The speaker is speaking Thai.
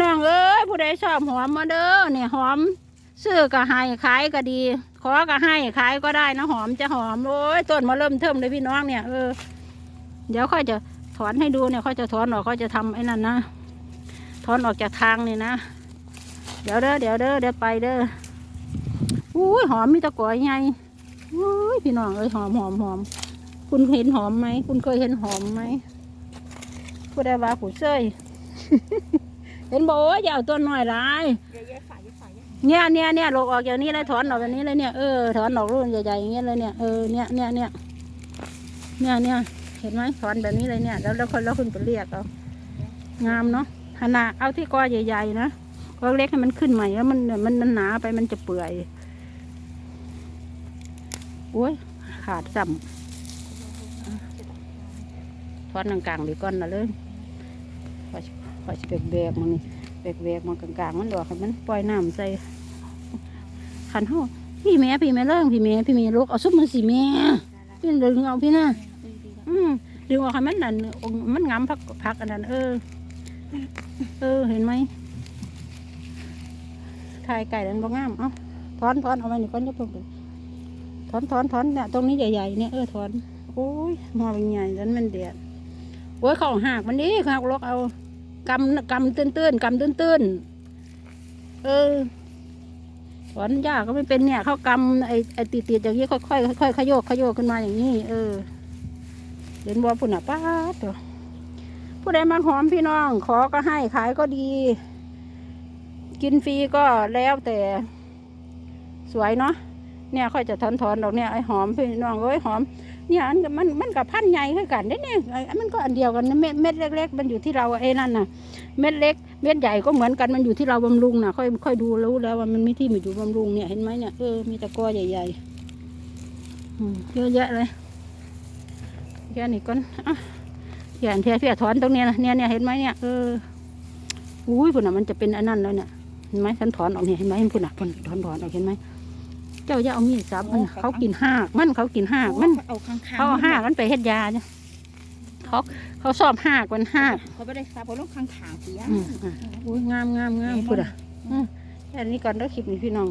น้องเอ้ยผู้ใดชอบหอมมาเด้อเนี่ยหอมซื้อก็ให้ขายก็ดี ขอก็ให้ขายก็ได้นะหอมจะหอมโอ้ยต้นมาเริ่มเทิมเลยพี่น้องเนี่ยเออเดี๋ยวค่อยจะถอนให้ดูเนี่ยค่อยจะถอนออกค่อยจะทำไอ้นั่นนะถอนออกจากทางนี่นะเดี๋ยวเด้อเดี๋ยวเด้อเดี๋ยวไปเด้ออุ้ยหอมมีตะกอยไงอุ้ยพี่น้องเอ้ยหอมหอมหอมคุณเห็นหอมไหมคุณเคยเห็นหอมไหมผู้ใดว่าผู้เซย เห็นบอกว่าอย่าเอาต้นน้อยหลายเยอะๆฝ่ายเยอะฝ่ายเยอะเนี่ยเนี่ยเนี่ยลกออกอย่างนี้เลยถอนออกอย่างนี้เลยเนี่ยเออถอนออกรุ่นใหญ่ๆอย่างเงี้ยเลยเนี่ยเออเนี่ยเนี่ยเนี่ยเนี่ยเนี่ยเห็นไหมถอนแบบนี้เลยเนี่ย แล้วแล้วคนแล้วคุณไปเรียกเอางามเนาะขนาดเอาที่กอใหญ่ๆนะกอเล็กให้มันขึ้นใหม่แล้วมันมันมันหนาไปมันจะเปื่อยโอ้ยขาดซ้ำถอนกลางๆดีก่อนนะเลย พอสิพอสิแบกมันนี่แบกๆมันกลางๆมันดอกให้มันปล่อยน้ำใส่ขันเฮาพี่แม่พี่แม่เลิ่งพี่แม่พี่แม่ลูกเอาซุปมันสิแม่พี่ดึงเอาพี่นะอืมดึงออกให้มันนั่นมันงามพักพักอันนั้นเออ เออเห็นไหมถ่ายไก่นั้นบ่งามเอ้าถอนถอนเอาไว้นี่ก่อนจะเพิ่งถอนถอนถอนเนี่ยตรงนี้ใหญ่ๆเนี่ยเออถอนโอ้ยหอเป็นใหญ่แล้วมันเดียดโอ้ยของหักมันดีหักลกเอา กำกำตื้นตื้นๆกำตื้นตื้นๆเออถอนยากก็ไม่เป็นเนี่ยเขากำไอไอติดติดๆอย่างนี้ค่อยค่อยค่อยขยโยกขยโยกขึ้นมาอย่างนี้เออเห็นบ่ปุ่นอะป้าตัวผู้ใดมาหอมพี่น้อง ขอก็ให้ขายก็ดี กินฟรีก็แล้วแต่ สวยเนาะเนี่ยค่อยจะถอนถอนดอกเนี่ยไอหอมพี่น้องเอ้ยหอม เนี่ยอันมันมันกับพันธุ์ใหญ่คือกันได้เนี่ยมันก็อันเดียวกันเม็ดเม็ดเล็ก ๆ มันอยู่ที่เราไอ้นั่นน่ะ เม็ดเล็ก เม็ดใหญ่ก็เหมือนกันมันอยู่ที่เราบำรุงน่ะ ค่อยค่อยดูรู้แล้วว่ามันมีที่มาอยู่บำรุงเนี่ยเห็นไหมเนี่ยเออมีตะกอใหญ่ๆเยอะแยะเลยแค่นี้ก่อนอะเพียนเทียเพียถอนตรงเนี้ยนะเนี่ยเนี่ยเห็นไหมเนี่ยเอออุ้ยพุ่นอะมันจะเป็นอันนั้นแล้วเนี่ยเห็นไหมฉันถอนออกเนี่ยเห็นไหมพุ่นอะพุ่นถอนถอนออกเห็นไหม เจ้าอย่าเอามีดซับมันเขากินหากมันเขากินหากมันเอาข้างๆเขาเอาหากมันไปเฮ็ดยาเนี่ยเขาเขาชอบหากมันหากเขาไม่ได้ซับเขาลงข้างขางเสียอืมอะอุ้ยงามงามงามพุ่นอะอืมแค่นี้ก่อนแล้วคลิปนี้พี่น้อง